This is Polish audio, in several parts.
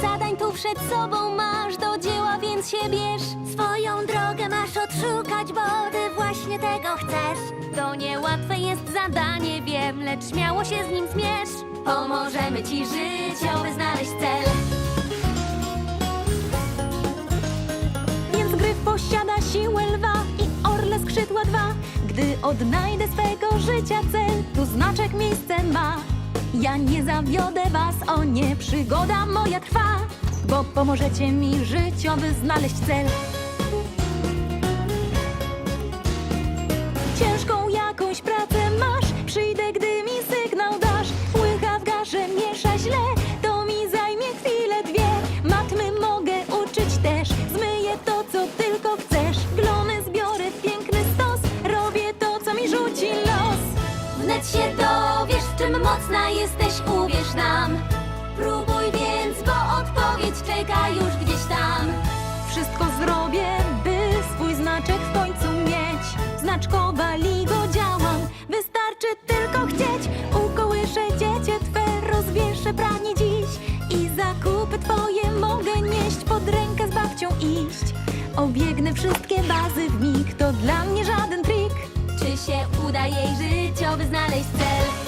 zadań tu przed sobą masz Do dzieła, więc się bierz. Swoją drogę masz odszukać, bo ty właśnie tego chcesz. To niełatwe jest zadanie, wiem Lecz śmiało się z nim zmierz. Pomożemy ci życiowy znaleźć cel. Więc gryf posiada siłę lwa i orle skrzydła dwa. Gdy odnajdę swego życia cel, tu znaczek miejsce ma. Ja nie zawiodę was, o nie, przygoda moja trwa, bo pomożecie mi życiowy znaleźć cel. Ciężką jakąś pracę masz, przyjdę, gdy mi sygnał dasz. Łycha w garze miesza źle, to mi zajmie chwilę dwie. Matmy mogę uczyć też, zmyję to, co tylko chcesz. Glony zbiorę w piękny stos, robię to, co mi rzuci los. Wnet się dowiesz, czym mocna jesteś, uwierz nam Próbuj więc, bo odpowiedź czeka już gdzieś tam Wszystko zrobię, by swój znaczek w końcu mieć. Znaczkowa ligo działam, wystarczy tylko chcieć. Ukołyszę dziecię twe, rozwieszę pranie dziś. I zakupy twoje mogę nieść, pod rękę z babcią iść. Obiegnę wszystkie bazy w mig, to dla mnie żaden trik. Czy się uda jej życiowy znaleźć cel?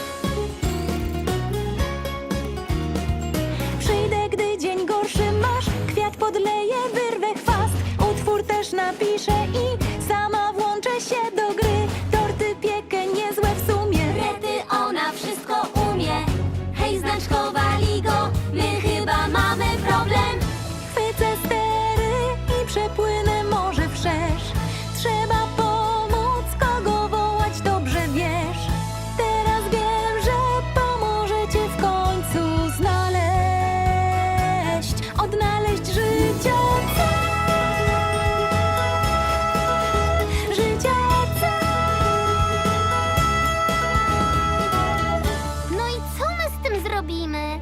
robimy?